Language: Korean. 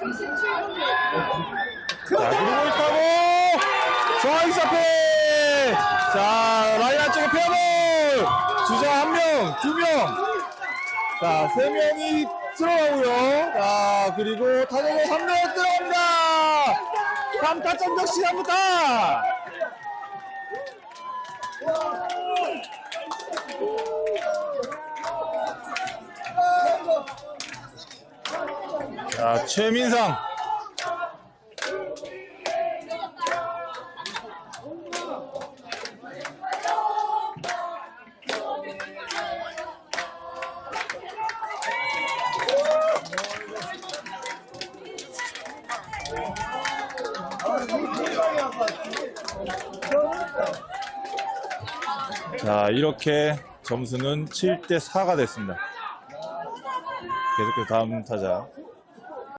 자, 그리고 있다고! 정하이스 앞에! 자, 라인 안쪽에 페어볼! 주자 한 명, 두 명! 자, 세 명이 들어가고요. 자, 그리고 타자가 한명 들어갑니다! 3타점 적시 합니다! 자, 최민상. 자, 이렇게 점수는 7대 4가 됐습니다. 계속해서 다음 타자